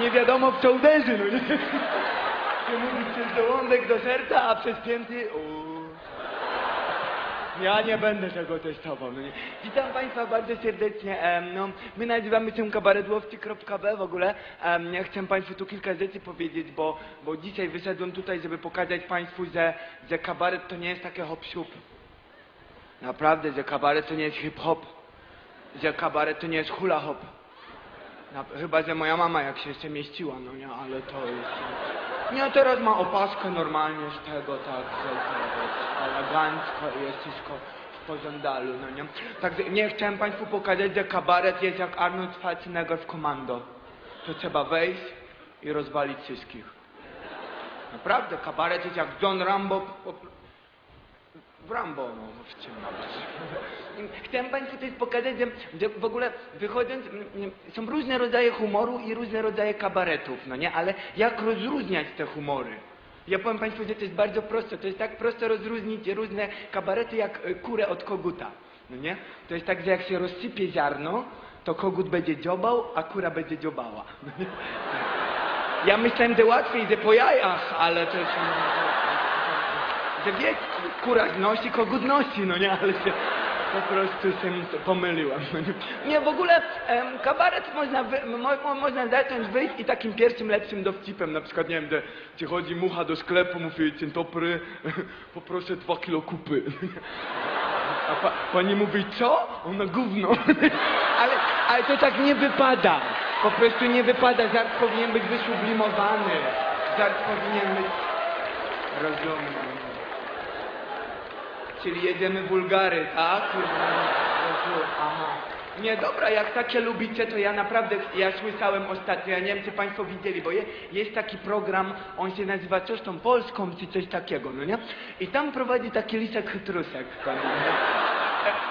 nie wiadomo w co uderzy, no nie? Się mówi przez żołądek do serca, a przez pięty... Ja nie będę tego testował. No nie. Witam Państwa bardzo serdecznie. Em, no, my nazywamy się kabaretłowcy.b w ogóle. Em, ja chciałem Państwu tu kilka rzeczy powiedzieć, bo, bo dzisiaj wyszedłem tutaj, żeby pokazać Państwu, że, że kabaret to nie jest takie hop siup. Naprawdę, że kabaret to nie jest hip-hop. Że kabaret to nie jest hula hop. Na, chyba, że moja mama jak się jeszcze mieściła, no nie, ale to jest... Nie, teraz ma opaskę normalnie z tego, tak, że to elegancko i jest wszystko w pożądalu, no nie. Także nie chciałem Państwu pokazać, że kabaret jest jak Arnold Schwarzenegger w komando. To trzeba wejść i rozwalić wszystkich. Naprawdę, kabaret jest jak John Rambo po, w Rambo, no w czym Chciałem Państwu też pokazać, że, w ogóle wychodząc, są różne rodzaje humoru i różne rodzaje kabaretów, no nie? Ale jak rozróżniać te humory? Ja powiem Państwu, że to jest bardzo proste. To jest tak prosto rozróżnić różne kabarety jak y, kurę od koguta, no nie? To jest tak, że jak się rozsypie ziarno, to kogut będzie dziobał, a kura będzie dziobała. No? Ja myślałem, że łatwiej, że po jajach, ale to jest... Że wie, kura nosi, kogut nosi, no nie, ale się po prostu się pomyliłem. no nie. W ogóle em, kabaret można, wy, mo, mo, można zacząć wyjść i takim pierwszym lepszym dowcipem, na przykład, nie wiem, że przychodzi mucha do sklepu, mówi, dzień dobry, poproszę dwa kilo kupy. A pa, pani mówi, co? Ona gówno. Ale, ale to tak nie wypada. Po prostu nie wypada. Żart powinien być wysublimowany. Żart powinien być rozumny. Czyli jedziemy Bulgary, tak? Aha. Nie, dobra, jak takie lubicie, to ja naprawdę, ja słyszałem ostatnio, ja nie wiem, czy Państwo widzieli, bo je, jest taki program, on się nazywa coś tą Polską, czy coś takiego, no nie? I tam prowadzi taki lisek chytrusek?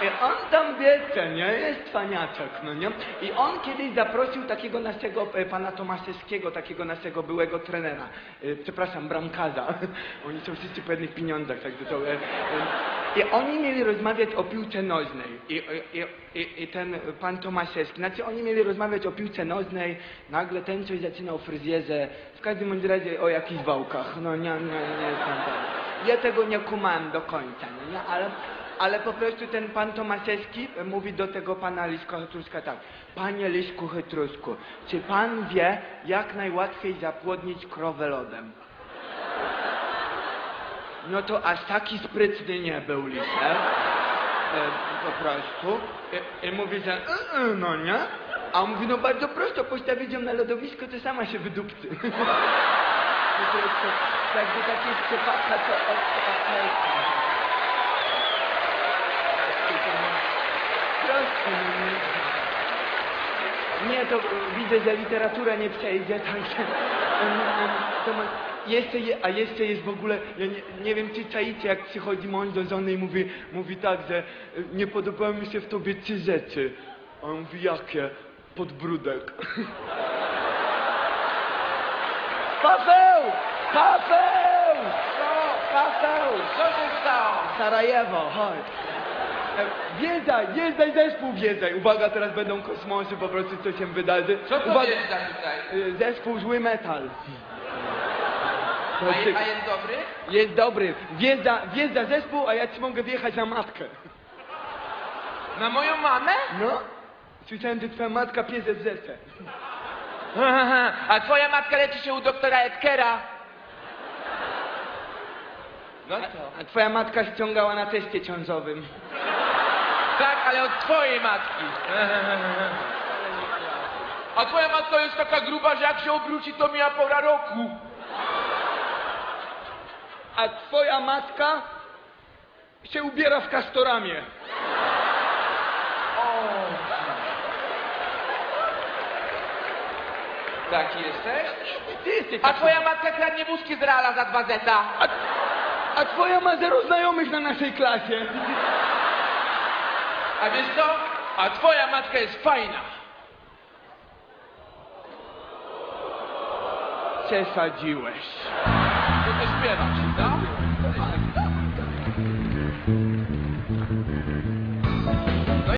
I on tam wiecie, nie? Jest cwaniaczek, no nie? I on kiedyś zaprosił takiego naszego e, pana Tomaszewskiego, takiego naszego byłego trenera. E, przepraszam, bramkarza. Oni są wszyscy po jednych pieniądzach, także to... E, e, I oni mieli rozmawiać o piłce nożnej. I, i, i, I ten pan Tomaszewski, znaczy oni mieli rozmawiać o piłce nożnej, nagle ten coś zaczynał fryzjerze, w każdym razie o jakichś wałkach. No nie, nie, nie jestem pewien. Ja tego nie kumałem do końca, no nie? Ale... Ale po prostu ten pan Tomaszewski e, mówi do tego pana Liszka Chytruska tak. Panie Liszku Chytrusku, czy pan wie, jak najłatwiej zapłodnić krowę lodem? No to aż taki sprytny nie był Lisek. E, po prostu. I, i mówi, że "Y, y, no nie? A on mówi, no bardzo prosto, postawić ją na lodowisko, to sama się wydupcy. Jest Także takie przypadka to okej. Nie. To e, widzę, że literatura nie przejdzie, także... ma, jeszcze je, a jeszcze jest w ogóle, ja nie, nie wiem czy czaicie, jak przychodzi mąż do żony i mówi, mówi tak, że e, nie podobały mi się w tobie trzy rzeczy. A on mówi, jakie? Podbródek. Paweł! Paweł! Co? Paweł! Co się stało? Sarajewo, chodź. E, Wjeżdżaj, wjeżdżaj zespół, wjeżdżaj. Uwaga, teraz będą kosmosy, po prostu co się wydarzy. Co to Uwaga, tutaj? e, Zespół zły metal. A, je, a jest dobry? Jest dobry. Wjeżdża, wjeżdża zespół, a ja ci mogę wjechać na matkę. Na moją mamę? No? Słyszałem, że twoja matka piesze w zece. A twoja matka leczy się u doktora Edkera. No co? A twoja matka ściągała na teście ciążowym. Ale od twojej matki. A twoja matka jest taka gruba, że jak się obróci, to mija pora roku. A twoja matka się ubiera w kastoramie. Taki jesteś? Ty jesteś A taki- twoja matka kradnie wózki z Reala za dwa zeta. A, a twoja ma zero znajomych na naszej klasie. A wiesz co? A twoja matka jest fajna. Przesadziłeś. To to śpiewasz, no?